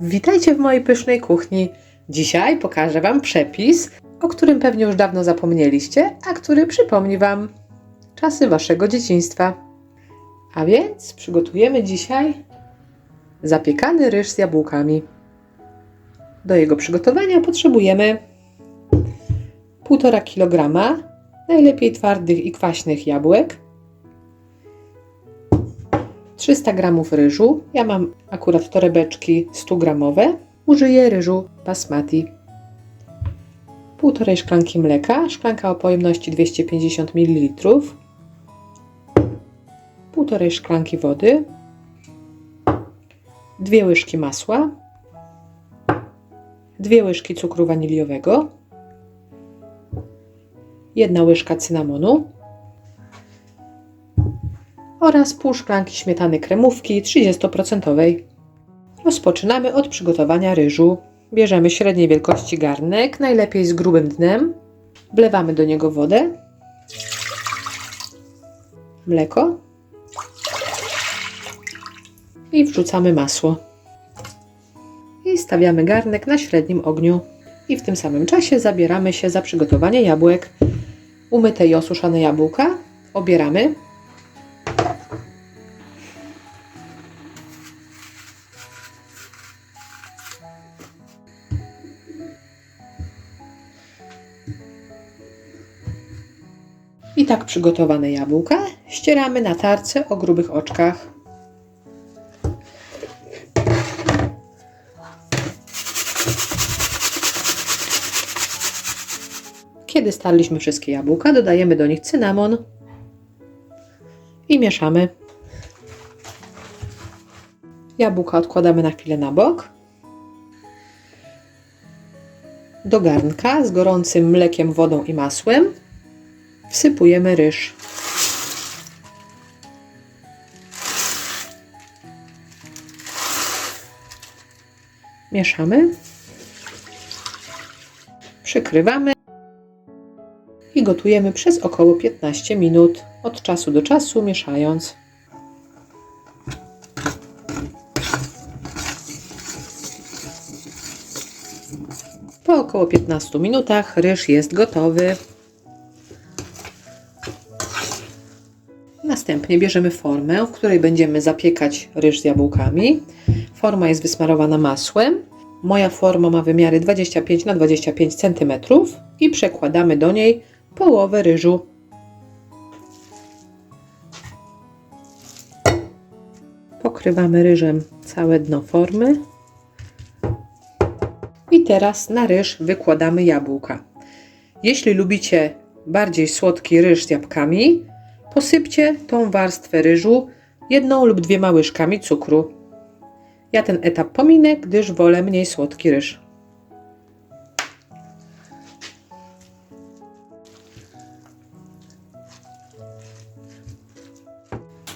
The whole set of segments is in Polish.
Witajcie w mojej pysznej kuchni. Dzisiaj pokażę Wam przepis, o którym pewnie już dawno zapomnieliście, a który przypomni Wam czasy Waszego dzieciństwa. A więc przygotujemy dzisiaj zapiekany ryż z jabłkami. Do jego przygotowania potrzebujemy 1,5 kg najlepiej twardych i kwaśnych jabłek, 300 g ryżu. Ja mam akurat torebeczki 100 gramowe. Użyję ryżu basmati. 1,5 szklanki mleka, szklanka o pojemności 250 ml. 1,5 szklanki wody. 2 łyżki masła. 2 łyżki cukru waniliowego. 1 łyżka cynamonu oraz pół szklanki śmietany kremówki 30%. Rozpoczynamy od przygotowania ryżu. Bierzemy średniej wielkości garnek, najlepiej z grubym dnem. Wlewamy do niego wodę, mleko i wrzucamy masło. I stawiamy garnek na średnim ogniu. I w tym samym czasie zabieramy się za przygotowanie jabłek. Umyte i osuszone jabłka obieramy tak przygotowane jabłka ścieramy na tarce o grubych oczkach. Kiedy starliśmy wszystkie jabłka, dodajemy do nich cynamon i mieszamy. Jabłka odkładamy na chwilę na bok. Do garnka z gorącym mlekiem, wodą i masłem wsypujemy ryż. Mieszamy. Przykrywamy i gotujemy przez około 15 minut, od czasu do czasu mieszając. Po około 15 minutach ryż jest gotowy. Następnie bierzemy formę, w której będziemy zapiekać ryż z jabłkami. Forma jest wysmarowana masłem. Moja forma ma wymiary 25 na 25 cm i przekładamy do niej połowę ryżu. Pokrywamy ryżem całe dno formy. I teraz na ryż wykładamy jabłka. Jeśli lubicie bardziej słodki ryż z jabłkami, Posypcie tą warstwę ryżu jedną lub dwiema łyżkami cukru. Ja ten etap pominę, gdyż wolę mniej słodki ryż.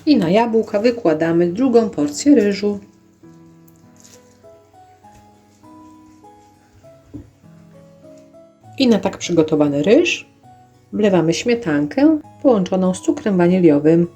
I na jabłka wykładamy drugą porcję ryżu. I na tak przygotowany ryż wlewamy śmietankę połączoną z cukrem waniliowym.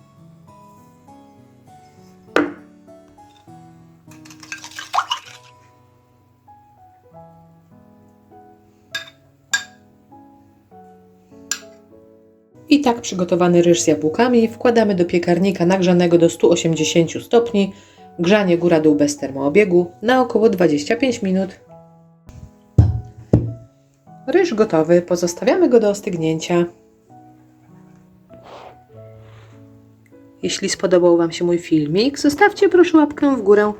I tak przygotowany ryż z jabłkami wkładamy do piekarnika nagrzanego do 180 stopni, grzanie góra-dół bez termoobiegu na około 25 minut. Ryż gotowy, pozostawiamy go do ostygnięcia. Jeśli spodobał Wam się mój filmik, zostawcie proszę łapkę w górę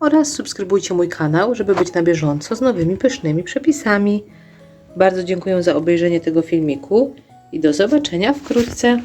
oraz subskrybujcie mój kanał, żeby być na bieżąco z nowymi pysznymi przepisami. Bardzo dziękuję za obejrzenie tego filmiku i do zobaczenia wkrótce.